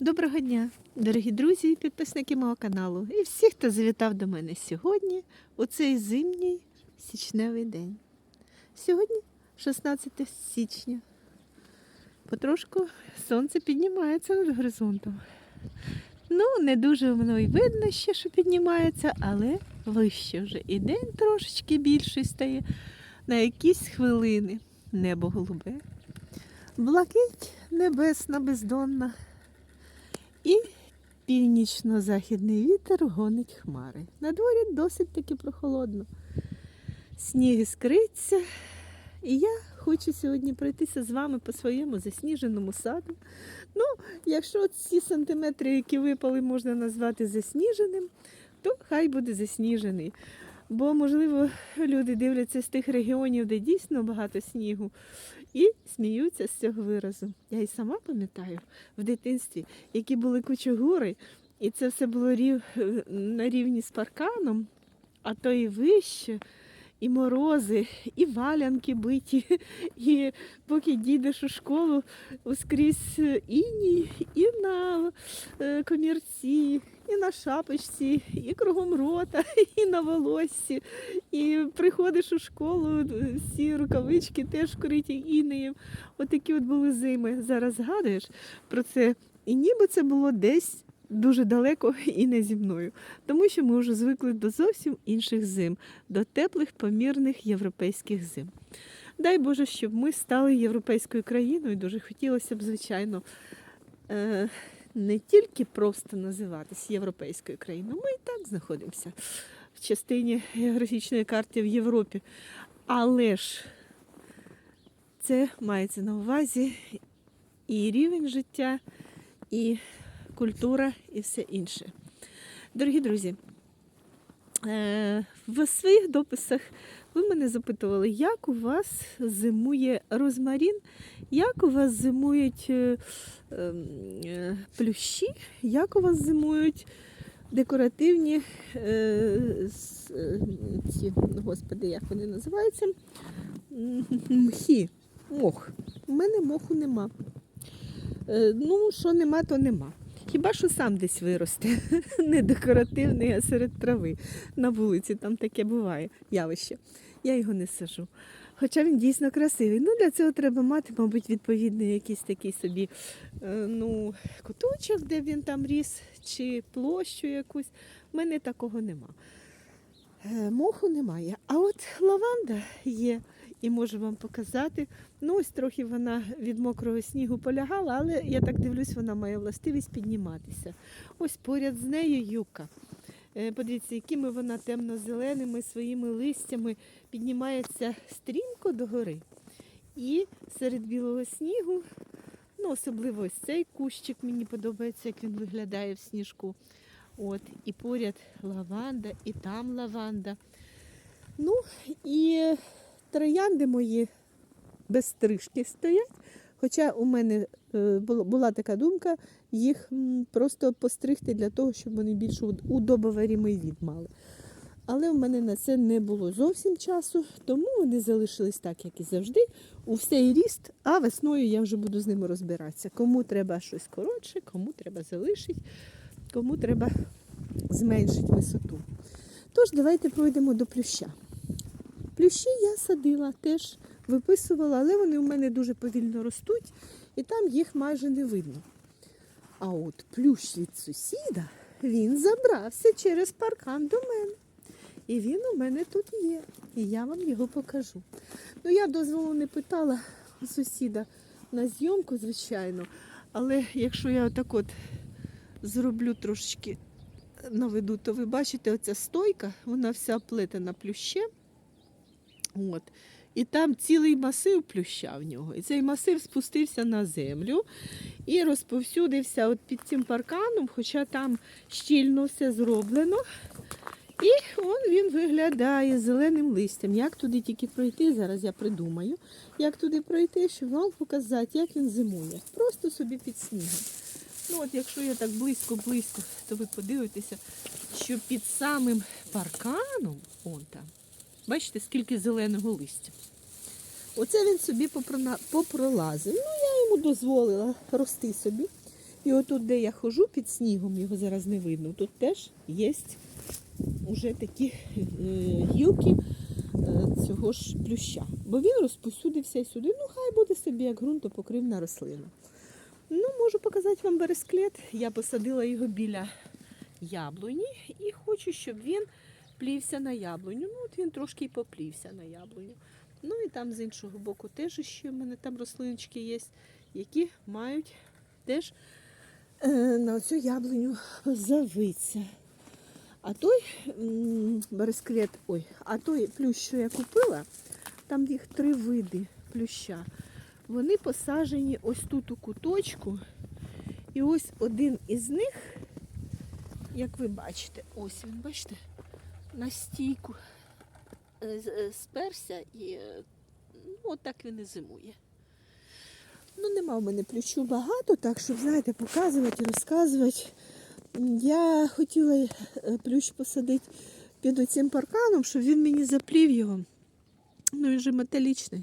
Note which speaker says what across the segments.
Speaker 1: Доброго дня, дорогі друзі і підписники мого каналу і всі, хто завітав до мене сьогодні у цей зимній січневий день. Сьогодні 16 січня. Потрошку сонце піднімається над горизонтом. Ну, не дуже воно й видно ще, що піднімається, але вище вже. І день трошечки більший стає на якісь хвилини. Небо голубе. Блакить небесна бездонна. І північно-західний вітер гонить хмари. На дворі досить таки прохолодно. Сніг іскриться. І я хочу сьогодні пройтися з вами по своєму засніженому саду. Ну, якщо ці сантиметри, які випали, можна назвати засніженим, то хай буде засніжений. Бо, можливо, люди дивляться з тих регіонів, де дійсно багато снігу, і сміються з цього виразу. Я і сама пам'ятаю в дитинстві, які були кучугури, і це все було рів... на рівні з парканом, а то і вище, і морози, і валянки биті, і поки дійдеш у школу скрізь іній, і на е, комірці, і на шапочці, і кругом рота, і на волоссі. І приходиш у школу, всі рукавички теж вкриті інеєм. Отакі от були зими. Зараз згадуєш про це. І ніби це було десь дуже далеко і не зі мною. Тому що ми вже звикли до зовсім інших зим, до теплих, помірних європейських зим. Дай Боже, щоб ми стали європейською країною. Дуже хотілося б, звичайно, е, не тільки просто називатись європейською країною, ми і так знаходимося в частині географічної карти в Європі. Але ж це мається на увазі і рівень життя, і культура, і все інше. Дорогі друзі, е, в своїх дописах ви мене запитували, як у вас зимує розмарін, як у вас зимують е, ем, е, плющі, як у вас зимують декоративні ці, господи, як вони називаються? М, Мхи. Мох. У мене моху нема. Ну, що нема, то нема. Хіба що сам десь виросте, не декоративний, а серед трави на вулиці, там таке буває явище. Я його не сажу. Хоча він дійсно красивий. Ну, для цього треба мати, мабуть, відповідний якийсь такий собі е, ну, куточок, де він там ріс, чи площу якусь. У мене такого нема. Е, Моху немає. А от лаванда є, і можу вам показати. Ну, ось трохи вона від мокрого снігу полягала, але я так дивлюсь, вона має властивість підніматися. Ось поряд з нею юка. Е, Подивіться, якими вона темно-зеленими своїми листями піднімається стрімко догори. І серед білого снігу, ну особливо ось цей кущик мені подобається, як він виглядає в сніжку. От, і поряд лаванда, і там лаванда. Ну і троянди мої без стрижки стоять. Хоча у мене е, була така думка їх просто постригти для того, щоб вони більш уд- удобоварімий від мали. Але в мене на це не було зовсім часу, тому вони залишились так, як і завжди, у всей ріст, а весною я вже буду з ними розбиратися. Кому треба щось коротше, кому треба залишити, кому треба зменшити висоту. Тож, давайте пройдемо до плюща. Плющі я садила, теж виписувала, але вони у мене дуже повільно ростуть, і там їх майже не видно. А от плющ від сусіда, він забрався через паркан до мене. І він у мене тут є. І я вам його покажу. Ну, я дозволу не питала сусіда на зйомку, звичайно. Але якщо я отак от зроблю трошечки наведу, то ви бачите, оця стойка, вона вся оплетена плющем. От. І там цілий масив плюща в нього. І цей масив спустився на землю і розповсюдився от під цим парканом, хоча там щільно все зроблено. І он він виглядає зеленим листям. Як туди тільки пройти, зараз я придумаю, як туди пройти, щоб вам показати, як він зимує. Просто собі під снігом. Ну от якщо я так близько-близько, то ви подивитеся, що під самим парканом, он там, бачите, скільки зеленого листя. Оце він собі попролазив. Ну, я йому дозволила рости собі. І отут, де я хожу під снігом, його зараз не видно, тут теж є вже такі е, гілки е, цього ж плюща. Бо він розпосюдився сюди. Ну, хай буде собі як ґрунтопокривна рослина. Ну, можу показати вам бересклет. Я посадила його біля яблуні і хочу, щоб він плівся на яблуню. Ну, от він трошки і поплівся на яблуню. Ну і там з іншого боку теж ще в мене там рослиночки є, які мають теж е, на цю яблуню завиться. А той бересклет, ой, а той плющ, що я купила, там їх три види плюща. Вони посаджені ось тут у куточку. І ось один із них, як ви бачите, ось він, бачите, на стійку е, е, сперся і е, ну, отак він і зимує. Ну, нема в мене плющу багато, так щоб, знаєте, показувати, розказувати. Я хотіла плющ посадити під оцим парканом, щоб він мені заплів його. Ну, він же металічний.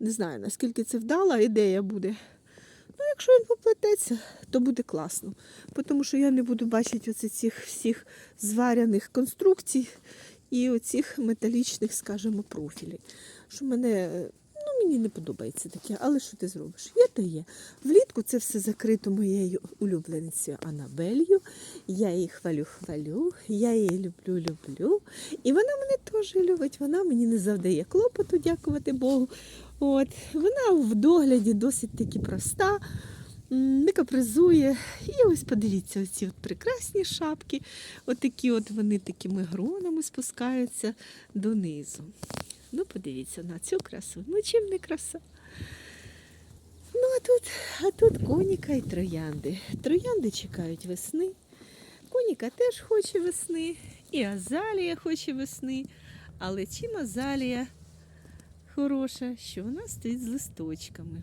Speaker 1: Не знаю, наскільки це вдала ідея буде. Якщо він поплететься, то буде класно. Тому що я не буду бачити оце цих всіх зваряних конструкцій і оцих металічних, скажімо, профілей. Що мене, ну, мені не подобається таке, але що ти зробиш? Є то є. Влітку це все закрито моєю улюбленицею Анабелью. Я її хвалю-хвалю, я її люблю-люблю. І вона мене теж любить, вона мені не завдає клопоту, дякувати Богу. От, вона в догляді досить таки проста, не капризує. І ось подивіться, оці от прекрасні шапки. Отакі от вони такими гронами спускаються донизу. Ну, подивіться на цю красу. Ну, чим не краса? Ну, а тут, а тут коніка і троянди. Троянди чекають весни. Коніка теж хоче весни, і азалія хоче весни. Але чим азалія хороша, що вона стоїть з листочками.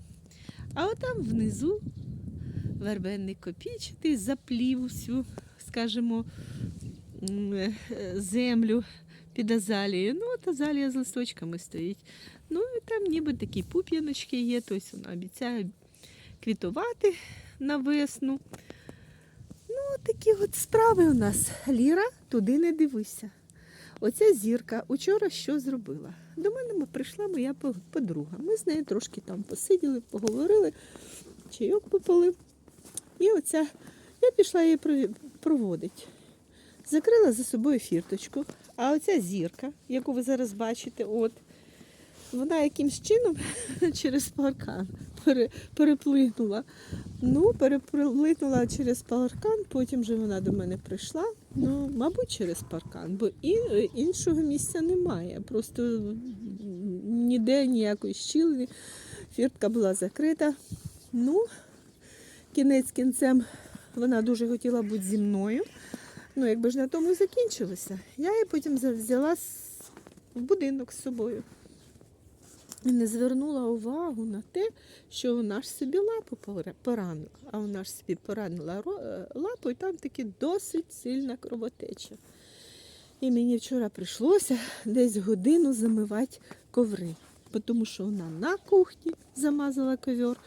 Speaker 1: А отам внизу вербенник копійчатий заплів всю, скажімо, е, землю під азалією. Ну, от азалія з листочками стоїть. Ну, і там ніби такі пуп'яночки є, тобто вона обіцяє квітувати на весну. Ну, такі от справи у нас. Ліра, туди не дивися. Оця зірка учора що зробила? До мене прийшла моя подруга. Ми з нею трошки там посиділи, поговорили, чайок попили. І оця я пішла її проводити. Закрила за собою фірточку, а оця зірка, яку ви зараз бачите, от, вона якимсь чином через паркан переплинула. Ну, переплинула через паркан, потім же вона до мене прийшла. Ну, мабуть, через паркан, бо іншого місця немає. Просто ніде ніякої щілини. Фіртка була закрита. Ну, кінець кінцем вона дуже хотіла бути зі мною. Ну, якби ж на тому закінчилося. Я її потім взяла в будинок з собою. І не звернула увагу на те, що вона ж собі лапу поранила. А вона ж собі поранила е, лапу, і там таки досить сильна кровотеча. І мені вчора прийшлося десь годину замивати коври, тому що вона на кухні замазала ковер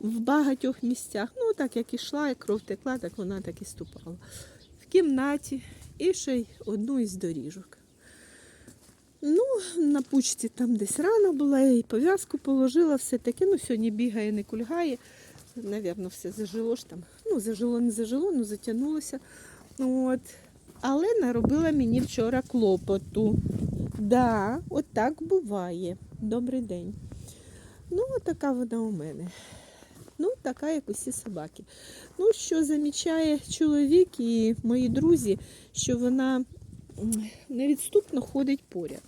Speaker 1: в багатьох місцях. Ну, так як ішла, і кров текла, так вона так і ступала. В кімнаті і ще й одну із доріжок. Ну, на пучці там десь рана була, я їй пов'язку положила, все таке. Ну, сьогодні бігає, не кульгає. Навірно, все зажило ж там. Ну, зажило, не зажило, ну затягнулося. От. Але наробила мені вчора клопоту. Да, от буває. Добрий день. Ну, от така вона у мене. Ну, така, як усі собаки. Ну, що замічає чоловік і мої друзі, що вона невідступно ходить поряд.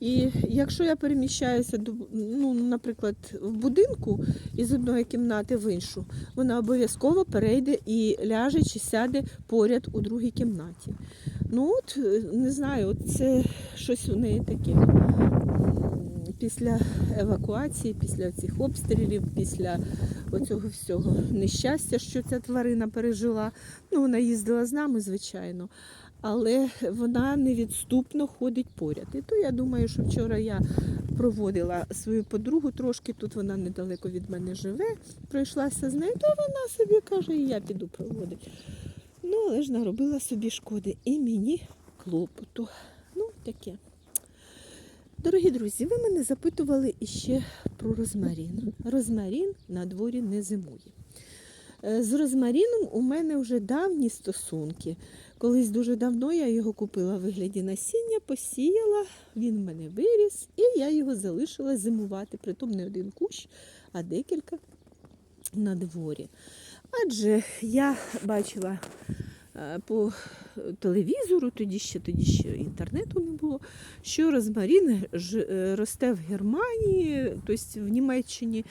Speaker 1: І якщо я переміщаюся до, ну, наприклад, в будинку із одної кімнати в іншу, вона обов'язково перейде і ляже чи сяде поряд у другій кімнаті. Ну от не знаю, це щось у неї таке. Після евакуації, після цих обстрілів, після оцього всього нещастя, що ця тварина пережила. Ну, вона їздила з нами, звичайно. Але вона невідступно ходить поряд. І то я думаю, що вчора я проводила свою подругу трошки, тут вона недалеко від мене живе, пройшлася з нею, то вона собі каже, і я піду проводити. Ну, але ж наробила собі шкоди і мені клопоту. Ну, таке. Дорогі друзі, ви мене запитували іще про розмарін. Розмарін на дворі не зимує. Е, З розмаріном у мене вже давні стосунки. Колись дуже давно я його купила в вигляді насіння, посіяла, він в мене виріс, і я його залишила зимувати. Притом не один кущ, а декілька на дворі. Адже я бачила е, по телевізору, тоді ще, тоді ще інтернету не було, що розмарін е, росте в Германії, тобто в Німеччині,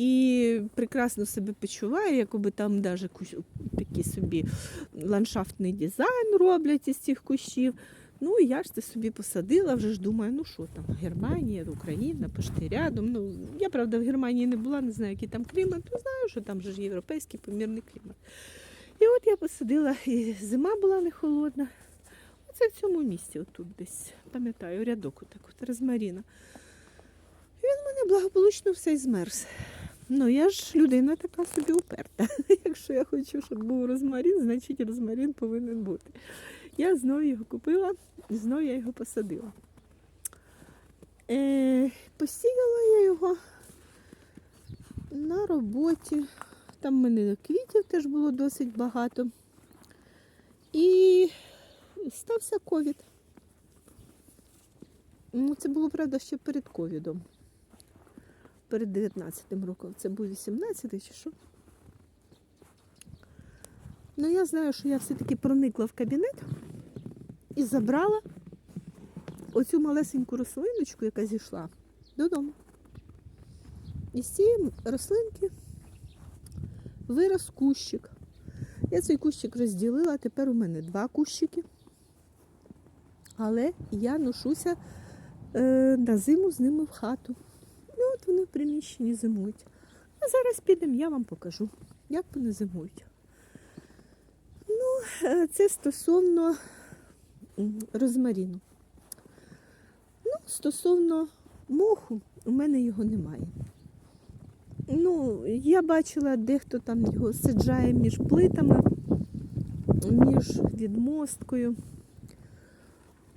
Speaker 1: і прекрасно себе почуває, якоби там навіть такий собі ландшафтний дизайн роблять із цих кущів. Ну, і я ж це собі посадила, вже ж думаю, ну що там, Германія, Україна, пошти рядом. Ну, я, правда, в Германії не була, не знаю, який там клімат, ну знаю, що там же ж європейський помірний клімат. І от я посадила, і зима була не холодна. Оце в цьому місці, отут десь, пам'ятаю, рядок отак от розмаріна. І він в мене благополучно все змерз. Ну, я ж людина така собі уперта. Якщо я хочу, щоб був розмарін, значить розмарін повинен бути. Я знову його купила і знову я його посадила. Е, посіяла я його на роботі. Там в мене квітів теж було досить багато. І стався ковід. Ну, це було, правда, ще перед ковідом. Перед 19-м роком. Це був 18-й чи що. Ну, я знаю, що я все-таки проникла в кабінет і забрала оцю малесеньку рослиночку, яка зійшла, додому. І з цієї рослинки вирос кущик. Я цей кущик розділила, тепер у мене два кущики. Але я ношуся е, на зиму з ними в хату. От вони в приміщенні зимують. А зараз підемо, я вам покажу, як вони зимують. Ну, е, це стосовно розмаріну. Ну, стосовно моху, у мене його немає. Ну, я бачила, дехто там його саджає між плитами, між відмосткою.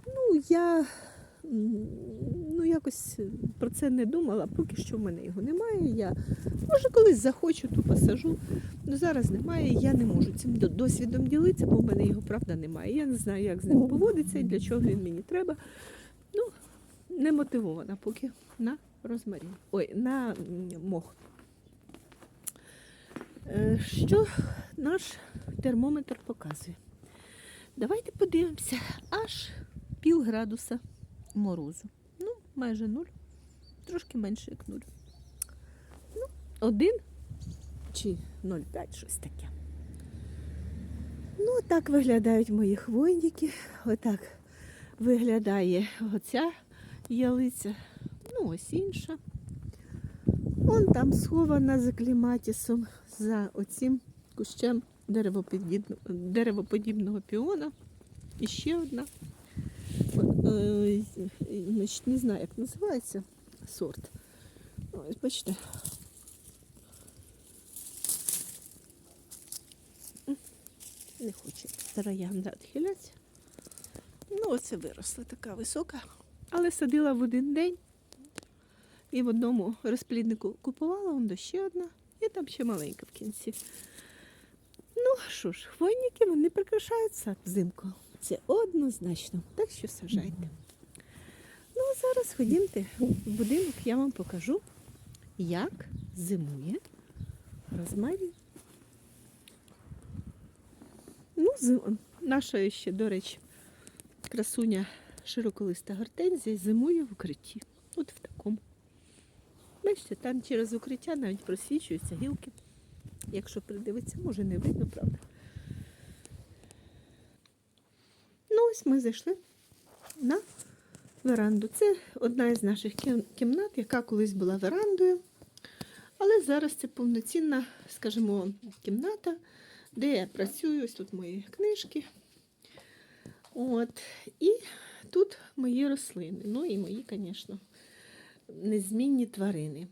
Speaker 1: Ну, я якось про це не думала, поки що в мене його немає. Я може колись захочу, то посажу. Ну зараз немає, я не можу цим досвідом ділитися, бо в мене його правда немає. Я не знаю, як з ним поводиться і для чого він мені треба. Ну, не мотивована поки на розмарін. Ой, на мох. Е, Що наш термометр показує? Давайте подивимося, аж пів градуса морозу. Майже нуль, трошки менше, як нуль. Ну, один чи 0,5, щось таке. Ну, так виглядають мої хвойники. Отак виглядає оця ялиця. Ну, ось інша. Вон там схована за кліматісом, за оцим кущем деревоподібного піона. І ще одна. Е, значить, Не знаю, як називається сорт. Ось, бачите. Не хоче троянда відхилятися. Ну, оце виросла така висока. Але садила в один день. І в одному розпліднику купувала, до ще одна, і там ще маленька в кінці. Ну що ж, хвойники вони прикрашають сад взимку. Це однозначно. Так що сажайте. Ну, а зараз ходімте в будинок, я вам покажу, як зимує розмарін. Ну, наша ще, до речі, красуня широколиста гортензія зимує в укритті. От в такому. Бачите, там через укриття навіть просвічуються гілки. Якщо придивитися, може не видно, правда. Ну, ось ми зайшли на веранду. Це одна із наших кімнат, яка колись була верандою. Але зараз це повноцінна, скажімо, кімната, де я працюю. Ось тут мої книжки. От. І тут мої рослини. Ну і мої, звісно, незмінні тварини.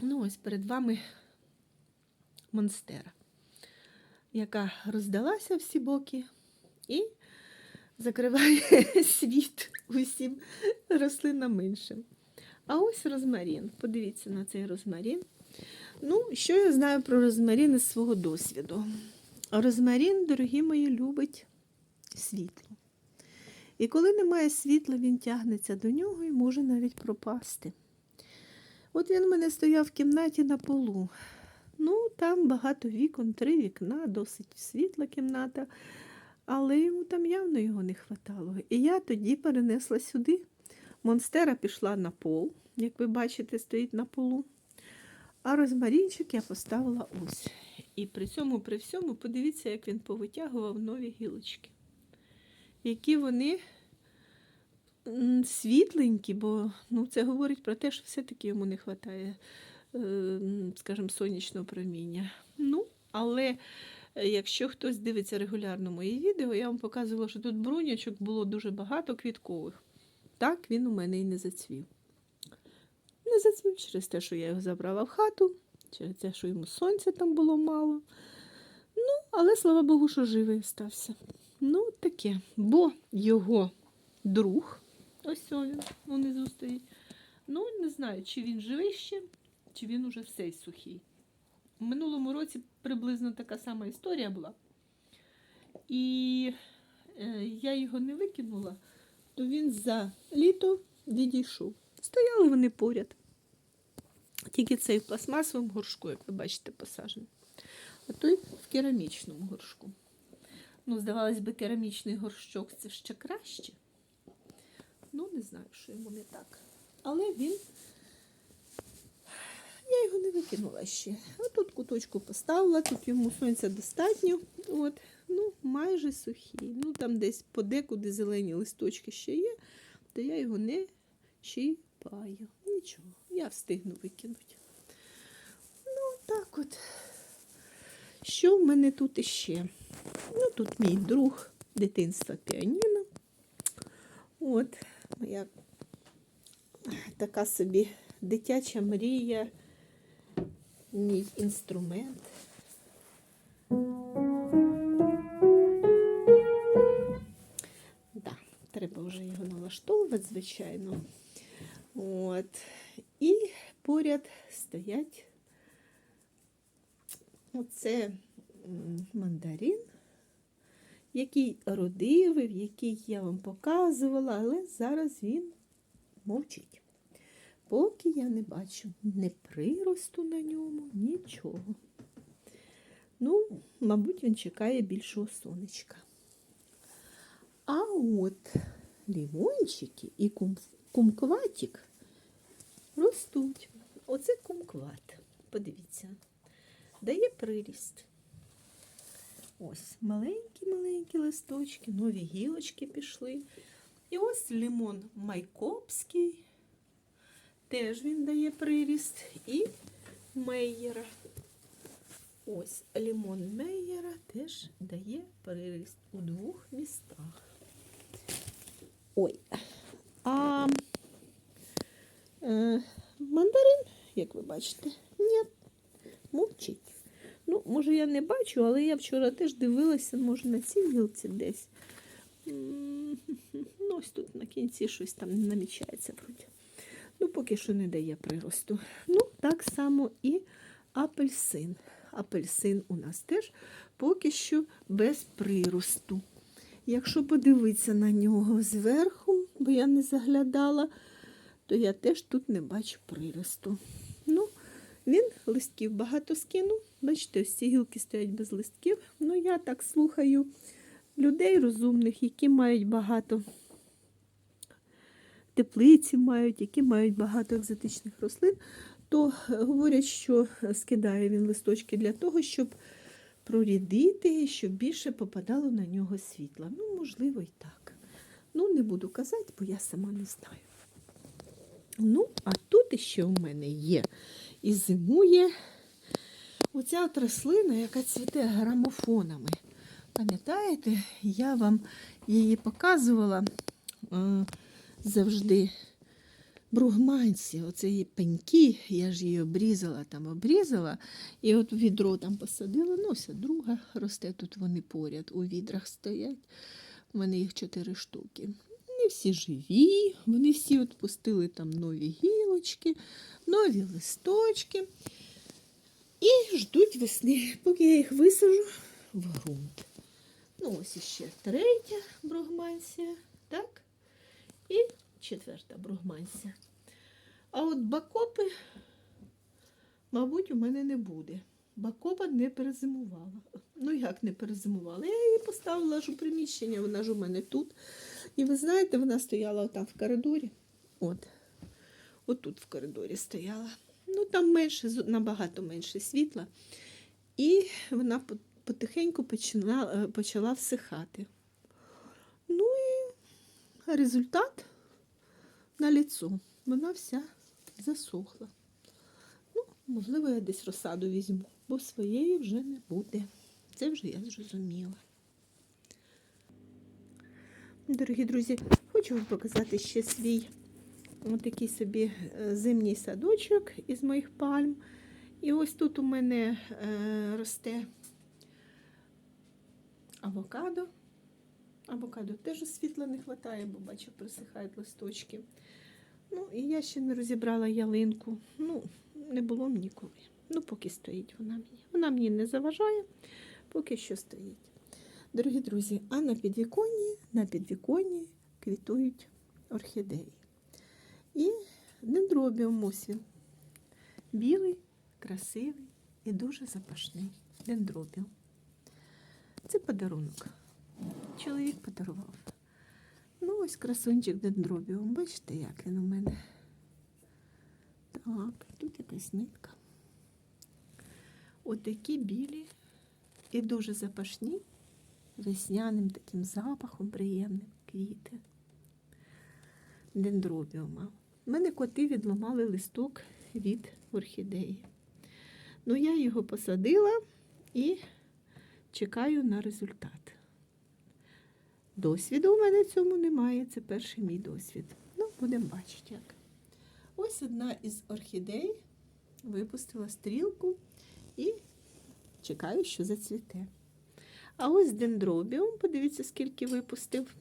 Speaker 1: Ну, ось перед вами монстера, яка роздалася всі боки і закриває світ усім рослинам іншим. А ось розмарін. Подивіться на цей розмарін. Ну, що я знаю про розмарін із свого досвіду? Розмарін, дорогі мої, любить світло. І коли немає світла, він тягнеться до нього і може навіть пропасти. От він у мене стояв в кімнаті на полу. Ну, там багато вікон, три вікна, досить світла кімната, але йому там явно його не хватало. І я тоді перенесла сюди. Монстера пішла на пол, як ви бачите, стоїть на полу. А розмарінчик я поставила ось. І при цьому, при всьому, подивіться, як він повитягував нові гілочки. Які вони світленькі, бо ну, це говорить про те, що все-таки йому не вистачає, скажімо, сонячного проміння. Ну, але е, якщо хтось дивиться регулярно мої відео, я вам показувала, що тут брунячок було дуже багато квіткових. Так він у мене і не зацвів. Не зацвів через те, що я його забрала в хату, через те, що йому сонця там було мало. Ну, але слава Богу, що живий стався. Ну, таке. Бо його друг, ось він внизу стоїть. Ну, не знаю, чи він живий ще, чи він уже всей сухий. У минулому році приблизно така сама історія була. І е, я його не викинула, то він за літо відійшов. Стояли вони поряд. Тільки цей в пластмасовому горшку, як ви бачите, посаджений. А той в керамічному горшку. Ну, здавалось би, керамічний горщок це ще краще. Ну, не знаю, що йому не так. Але він. Я його не викинула ще. А тут куточку поставила, тут йому сонця достатньо. От, ну, майже сухий. Ну, там десь подекуди зелені листочки ще є, то я його не чіпаю. Нічого, я встигну викинути. Ну, так от. Що в мене тут іще? Ну, тут мій друг дитинства піаніно. От, моя така собі дитяча мрія, мій інструмент. Да, треба вже його налаштовувати, звичайно. От. І поряд стоять оце мандарин, який родивий, який я вам показувала, але зараз він мовчить. Поки я не бачу не приросту на ньому, нічого. Ну, мабуть, він чекає більшого сонечка. А от лімончики і кум, кумкватик ростуть. Оце кумкват. Подивіться, дає приріст. Ось маленькі-маленькі листочки, нові гілочки пішли. І ось лимон майкопський. Теж він дає приріст. І мейєра. Ось лимон мейєра теж дає приріст у двох містах. Ой. А е, мандарин, як ви бачите, ні, мовчить. Ну, може, я не бачу, але я вчора теж дивилася, може, на цій гілці десь. Ну, ось тут на кінці щось там намічається поки що не дає приросту. Ну, так само і апельсин. Апельсин у нас теж поки що без приросту. Якщо подивитися на нього зверху, бо я не заглядала, то я теж тут не бачу приросту. Ну, він листків багато скинув. Бачите, ось ці гілки стоять без листків. Ну, я так слухаю людей розумних, які мають багато теплиці мають, які мають багато екзотичних рослин, то е, говорять, що скидає він листочки для того, щоб прорідити, щоб більше попадало на нього світла. Ну, можливо, і так. Ну, не буду казати, бо я сама не знаю. Ну, а тут ще у мене є і зимує оця от рослина, яка цвіте грамофонами. Пам'ятаєте, я вам її показувала е, завжди бругманці, її пеньки, я ж її обрізала, там обрізала, і от відро там посадила, ну, ось друга росте, тут вони поряд у відрах стоять. У мене їх чотири штуки. Вони всі живі, вони всі от пустили там нові гілочки, нові листочки. І ждуть весни, поки я їх висажу в ґрунт. Ну, ось іще третя бругмансія, так? І четверта бругмансія. А от бакопи, мабуть, у мене не буде. Бакопа не перезимувала. Ну, як не перезимувала? Я її поставила ж у приміщення, вона ж у мене тут. І ви знаєте, вона стояла там в коридорі. От. От тут в коридорі стояла. Ну, там менше, набагато менше світла. І вона потихеньку почала, е, почала всихати. Результат на ліцо. Вона вся засохла. Ну, можливо, я десь розсаду візьму, бо своєї вже не буде. Це вже я зрозуміла. Дорогі друзі, хочу вам показати ще свій такий собі е, зимній садочок із моїх пальм. І ось тут у мене е, росте авокадо. Авокадо теж світла не вистачає, бо бачу, присихають листочки. Ну, і я ще не розібрала ялинку. Ну, не було мені коли. Ну, поки стоїть вона мені. Вона мені не заважає, поки що стоїть. Дорогі друзі, а на підвіконні, на підвіконні квітують орхідеї. І дендробіум він. Білий, красивий і дуже запашний дендробіум. Це подарунок. Чоловік подарував. Ну, ось красунчик дендробіум. Бачите, як він у мене. Так, тут якась нитка. Отакі білі і дуже запашні, весняним таким запахом приємним квіти. Дендробіума. У мене коти відламали листок від орхідеї. Ну, я його посадила і чекаю на результат. Досвіду у мене цьому немає, це перший мій досвід. Ну, будемо бачити як. Ось одна із орхідей випустила стрілку і чекаю, що зацвіте. А ось дендробіум, подивіться, скільки випустив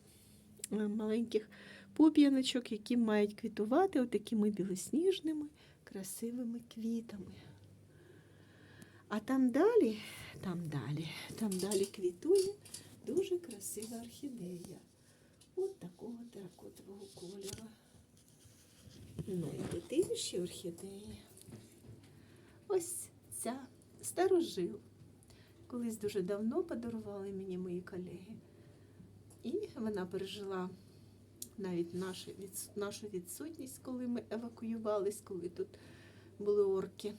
Speaker 1: е, маленьких пуп'яночок, які мають квітувати отакими білосніжними, красивими квітами. А там далі, там далі, там далі квітує дуже красива орхідея. От такого теракотового кольору. Ну і тут інші орхідеї. Ось ця старожил. Колись дуже давно подарували мені мої колеги. І вона пережила навіть нашу, відс- нашу відсутність, коли ми евакуювались, коли тут були орки.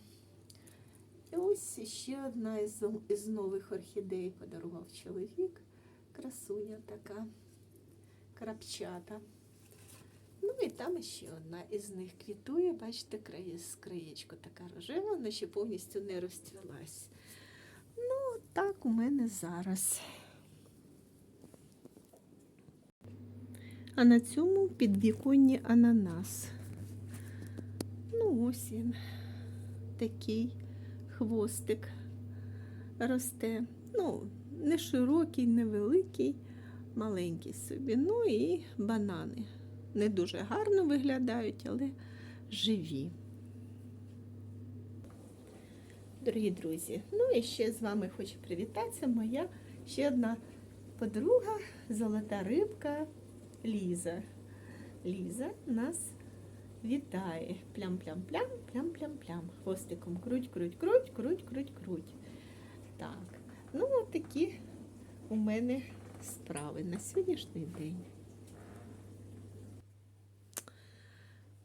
Speaker 1: І ось ще одна із нових орхідей подарував чоловік. Красуня така, крапчата. Ну і там ще одна із них квітує, бачите, крає, краєчко така рожева, вона ще повністю не розцвілась. Ну, так у мене зараз. А на цьому підвіконні ананас. Ну, ось він такий хвостик росте. Ну, не широкий, не великий, маленький собі. Ну і банани. Не дуже гарно виглядають, але живі. Дорогі друзі, ну і ще з вами хочу привітатися. Моя ще одна подруга, золота рибка Ліза. Ліза нас вітає. Плям-плям-плям, плям-плям-плям. Хвостиком круть, круть, круть, круть, круть, круть. Так, ну от такі у мене справи на сьогоднішній день.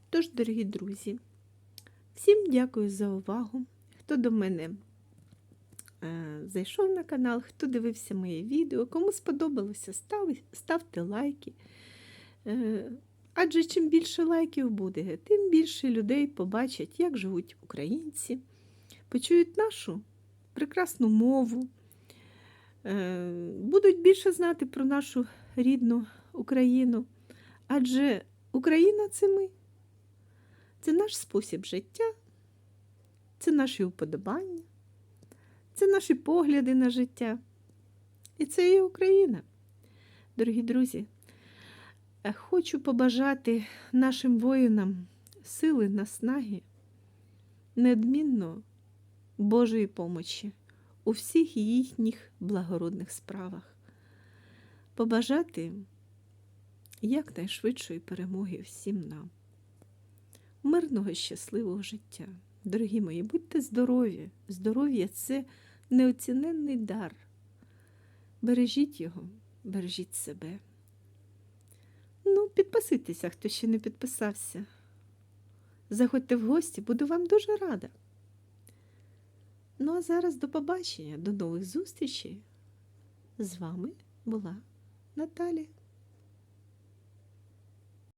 Speaker 1: Тож, дорогі друзі, всім дякую за увагу. Хто до мене е, зайшов на канал, хто дивився моє відео, кому сподобалося, став, ставте лайки. Е, адже чим більше лайків буде, тим більше людей побачать, як живуть українці, почують нашу прекрасну мову, будуть більше знати про нашу рідну Україну. Адже Україна це ми, це наш спосіб життя, це наші уподобання, це наші погляди на життя. І це і Україна. Дорогі друзі, е, хочу побажати нашим воїнам сили, наснаги, неодмінно Божої помочі у всіх їхніх благородних справах. Побажати якнайшвидшої перемоги всім нам. Мирного, щасливого життя. Дорогі мої, будьте здорові. Здоров'я це неоціненний дар. Бережіть його, бережіть себе. Ну, підписуйтеся, хто ще не підписався. Заходьте в гості, буду вам дуже рада. Ну а зараз до побачення, до нових зустрічей. З вами була Наталія.